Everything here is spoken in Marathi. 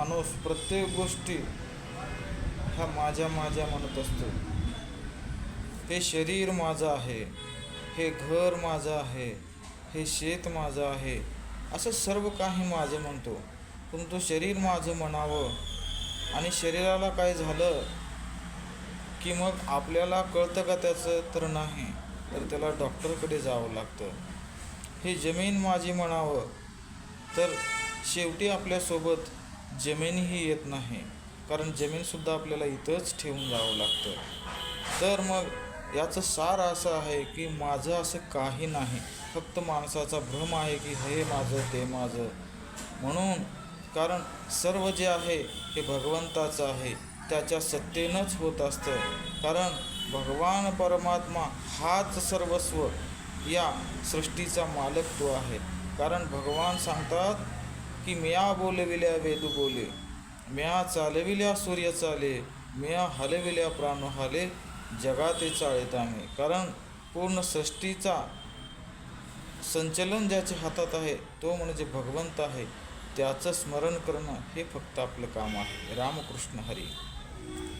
माणूस प्रत्येक गोष्टी ह्या माझ्या माझ्या म्हणत असतो. हे शरीर माझं आहे हे घर माझं आहे हे शेत माझं आहे असं सर्व काही माझं म्हणतो. परंतु शरीर माझं म्हणावं आणि शरीराला काय झालं की मग आपल्याला कळतं का त्याचं? तर नाही. तर त्याला डॉक्टरकडे जावं लागतं. हे जमीन माझी म्हणावं तर शेवटी आपल्यासोबत जमीनही येत नाही. कारण जमीनसुद्धा आपल्याला इथंच ठेवून जावं लागतं. तर मग याचं सार असं आहे की माझं असं काही नाही. फक्त माणसाचा भ्रम आहे की हे माझं ते माझं. म्हणून कारण सर्व जे आहे हे भगवंताचं आहे. त्याच्या सत्तेनंच होत असतं. कारण भगवान परमात्मा हाच सर्वस्व या सृष्टीचा मालक तो आहे. कारण भगवान सांगतात की म्या बोलविल्या वेदू बोले म्या चालविल्या सूर्य चाले म्या हलविल्या प्राण हाले जगाते चाळीत आहे. कारण पूर्ण सृष्टीचा संचलन ज्याच्या हातात आहे तो म्हणजे भगवंत आहे. त्याचं स्मरण करणं हे फक्त आपलं काम आहे. रामकृष्ण हरी.